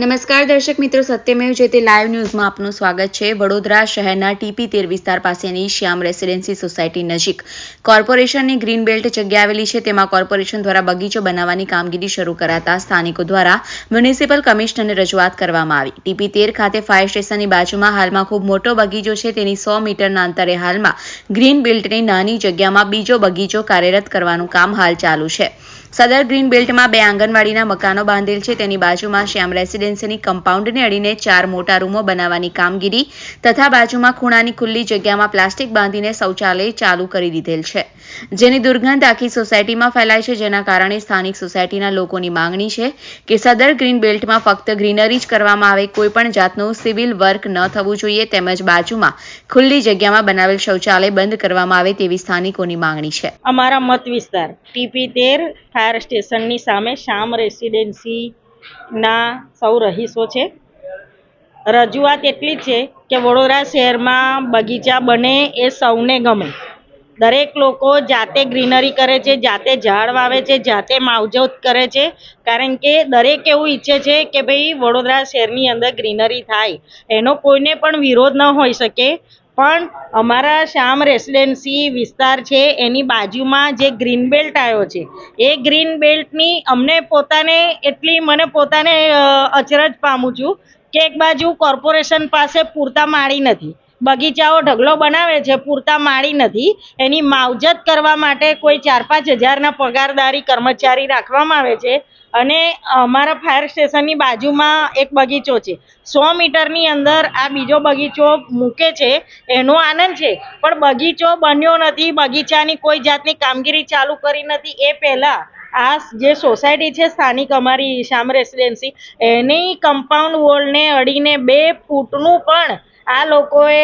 નમસ્કાર દર્શક મિત્રો, સત્યમેવ જે તે લાઈવ ન્યૂઝમાં આપનું સ્વાગત છે. વડોદરા શહેરના ટીપી તેર વિસ્તાર પાસેની શ્યામ રેસિડેન્સી સોસાયટી નજીક કોર્પોરેશનની ગ્રીન બેલ્ટ જગ્યા આવેલી છે. તેમાં કોર્પોરેશન દ્વારા બગીચો બનાવવાની કામગીરી શરૂ કરાતા સ્થાનિકો દ્વારા મ્યુનિસિપલ કમિશનરને રજૂઆત કરવામાં આવી. ટીપી તેર ખાતે ફાયર સ્ટેશનની બાજુમાં હાલમાં ખૂબ મોટો બગીચો છે. તેની સો મીટરના અંતરે હાલમાં ગ્રીન બેલ્ટની નાની જગ્યામાં બીજો બગીચો કાર્યરત કરવાનું કામ હાલ ચાલુ છે. સદર ગ્રીન બેલ્ટમાં બે આંગણવાડીના મકાનો બાંધેલ છે. તેની બાજુમાં શ્યામ રેસિડેન્સીની કમ્પાઉન્ડને અડીને ચાર મોટા રૂમો બનાવવાની કામગીરી તથા બાજુમાં ખૂણાની ખુલ્લી જગ્યામાં પ્લાસ્ટિક બાંધીને શૌચાલય ચાલુ કરી દીધેલ છે. જેની દુર્ગંધ આખી સોસાયટીમાં ફેલાય છે, જેના કારણે સ્થાનિક સોસાયટીના લોકોની માંગણી છે કે સદર ગ્રીન બેલ્ટમાં ફક્ત ગ્રીનરી જ કરવામાં આવે, કોઈ પણ જાતનું સિવિલ વર્ક ન થવું જોઈએ તેમજ બાજુમાં ખુલ્લી જગ્યામાં બનાવેલ શૌચાલય બંધ કરવામાં આવે તેવી સ્થાનિકોની માંગણી છે. અમારા મત વિસ્તાર ટીપી તેર ફાયર સ્ટેશનની સામે શ્યામ રેસિડેન્સીના સૌ રહીશો છે. રજૂઆત એટલી છે કે વડોદરા શહેરમાં બગીચા બને એ સૌને ગમે. દરેક લોકો જાતે ગ્રીનરી કરે છે, જાતે ઝાડ વાવે છે, જાતે માવજત કરે છે. કારણ કે દરેક એવું ઈચ્છે છે કે ભાઈ વડોદરા શહેરની અંદર ગ્રીનરી થાય. એનો કોઈને પણ વિરોધ ન હોઈ શકે. પણ અમારા શ્યામ રેસિડેન્સી વિસ્તાર છે, એની બાજુમાં જે ગ્રીન બેલ્ટ આવ્યો છે, એ ગ્રીન બેલ્ટની અમને પોતાને એટલી, મને પોતાને અચરજ પામું છું કે એક બાજુ કોર્પોરેશન પાસે પૂરતા માળી નથી. બગીચાઓ ઢગલો બનાવે છે, પૂરતા માળી નથી. એની માવજત કરવા માટે કોઈ ચાર પાંચ હજારના પગારદારી કર્મચારી રાખવામાં આવે છે અને અમારા ફાયર સ્ટેશનની બાજુમાં એક બગીચો છે. સો મીટરની અંદર આ બીજો બગીચો મૂકે છે, એનો આનંદ છે. પણ બગીચો બન્યો નથી, બગીચાની કોઈ જાતની કામગીરી ચાલુ કરી નથી. એ પહેલાં આ જે સોસાયટી છે, સ્થાનિક અમારી શ્યામ રેસિડેન્સી, એની કમ્પાઉન્ડ વોલને અડીને બે ફૂટનું પણ આ લોકોએ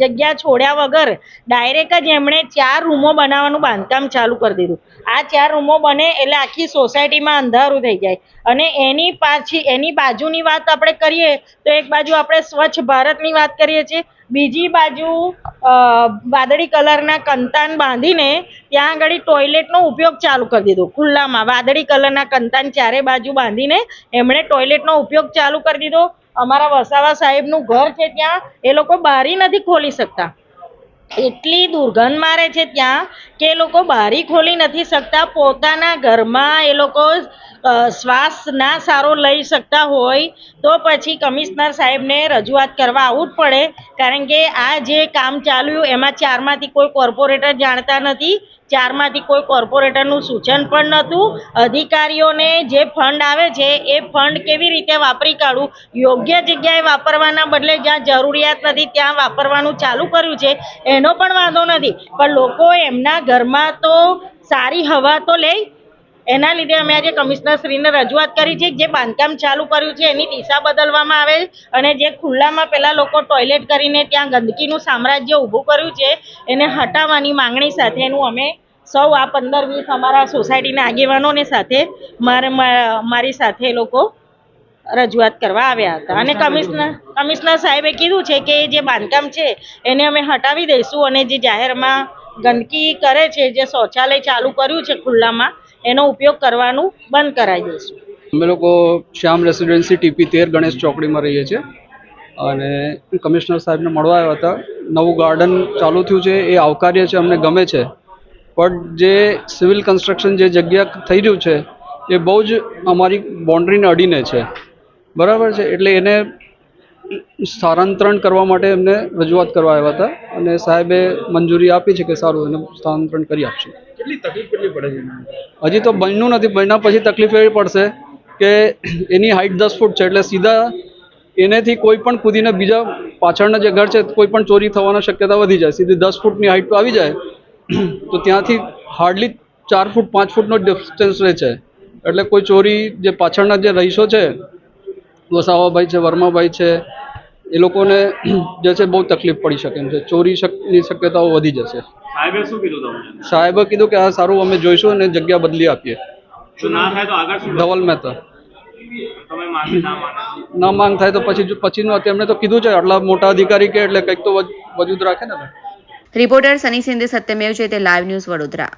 જગ્યા છોડ્યા વગર ડાયરેક્ટ જ એમણે ચાર રૂમો બનાવવાનું બાંધકામ ચાલુ કરી દીધું. આ ચાર રૂમો બને એટલે આખી સોસાયટીમાં અંધારું થઈ જાય. અને એની પાછી, એની બાજુની વાત આપણે કરીએ, તો એક બાજુ આપણે સ્વચ્છ ભારતની વાત કરીએ છીએ. બીજી બાજુ વાદળી કલરના કંતાન બાંધીને ત્યાં આગળ ટોયલેટનો ઉપયોગ ચાલુ કરી દીધો. ખુલ્લામાં વાદળી કલરના કંતાન ચારે બાજુ બાંધીને એમણે ટોયલેટનો ઉપયોગ ચાલુ કરી દીધો. અમારા વસાવા સાહેબનું ઘર છે ત્યાં, એ લોકો બારી નથી ખોલી શકતા. એટલી દુર્ગંધ મારે છે ત્યાં કે એ લોકો બારી ખોલી નથી શકતા. પોતાના ઘરમાં એ લોકો શ્વાસ ના સારો લઈ શકતા હોય, તો પછી કમિશનર સાહેબને રજૂઆત કરવા આવવું જ પડે. કારણ કે આ જે કામ ચાલ્યું, એમાં ચારમાંથી કોઈ કોર્પોરેટર જાણતા નથી. ચારમાંથી કોઈ કોર્પોરેટરનું સૂચન પણ નહોતું. અધિકારીઓને જે ફંડ આવે છે, એ ફંડ કેવી રીતે વાપરી કાઢવું? યોગ્ય જગ્યાએ વાપરવાના બદલે જ્યાં જરૂરિયાત નથી, ત્યાં વાપરવાનું ચાલુ કર્યું છે, એનો પણ વાંધો નથી. પણ લોકો એમના ઘરમાં તો સારી હવા તો લે એના લીધે અમે આજે કમિશનરશ્રીને રજૂઆત કરી છે જે બાંધકામ ચાલુ કર્યું છે એની દિશા બદલવામાં આવે અને જે ખુલ્લામાં પહેલાં લોકો ટોયલેટ કરીને ત્યાં ગંદકીનું સામ્રાજ્ય ઊભું કર્યું છે એને હટાવવાની માંગણી સાથેનું અમે સૌ આ પંદર વીસ અમારા સોસાયટીના આગેવાનોને સાથે મારે મારી સાથે લોકો રજૂઆત કરવા આવ્યા હતા. અને કમિશનર કમિશનર સાહેબે કીધું છે કે જે બાંધકામ છે એને અમે હટાવી દઈશું અને જે જાહેરમાં ગંદકી કરે છે, જે શૌચાલય ચાલુ કર્યું છે ખુલ્લામાં, એનો ઉપયોગ કરવાનું બંધ કરાવી દઈશું અમે લોકો શ્યામ રેસિડેન્સી ટીપી તેર ગણેશ ચોકડીમાં રહીએ છીએ. અને કમિશનર સાહેબને મળવા આવ્યા હતા. નવું ગાર્ડન ચાલુ થયું છે, એ આવકાર્ય છે, અમને ગમે છે. પણ જે સિવિલ કન્સ્ટ્રક્શન જે જગ્યા થઈ રહ્યું છે, એ બહુ જ અમારી બાઉન્ડ્રીને અડીને છે. બરાબર છે, એટલે એને સ્થાનાંતરણ કરવા માટે એમને રજૂઆત કરવા આવ્યા હતા. અને સાહેબે મંજૂરી આપી છે કે સારું એને સ્થાનાંતરણ કરી આપશે. કેટલી તકલીફ કેટલી પડે છે હજી તો બન્યું નથી બન્યા પછી તકલીફ એવી પડશે કે એની હાઇટ દસ ફૂટ છે એટલે સીધા એનેથી કોઈ પણ કૂદીને બીજા પાછળના જે ઘર છે કોઈ પણ ચોરી થવાની શક્યતા વધી જાય. સીધી દસ ફૂટની હાઇટ આવી જાય. તો ત્યાંથી હાર્ડલી ચાર ફૂટ પાંચ ફૂટનો ડિસ્ટન્સ રહે છે. એટલે કોઈ ચોરી જે પાછળના જે રહીશો છે વસાવાભાઈ છે વર્માભાઈ છે એ લોકોને જે છે બહુ તકલીફ પડી શકે એમ છે. ચોરી શકની શક્યતાઓ વધી જશે. સાહેબે શું કીધું તમને? સાહેબે કીધું કે આ સારું અમે જોઈશું અને જગ્યા બદલી આપીએ. જો ના થાય તો આગળ શું? ધવલ મહેતા. તમે ના માંગ. થાય તો પછી પછીનું તેમણે તો કીધું છે આટલા મોટા અધિકારી કે એટલે કંઈક તો વજ- વજૂદ રાખે ને. રિપોર્ટર સની સિંધે સત્યમેવ છે તે લાઈવ ન્યૂઝ વડોદરા.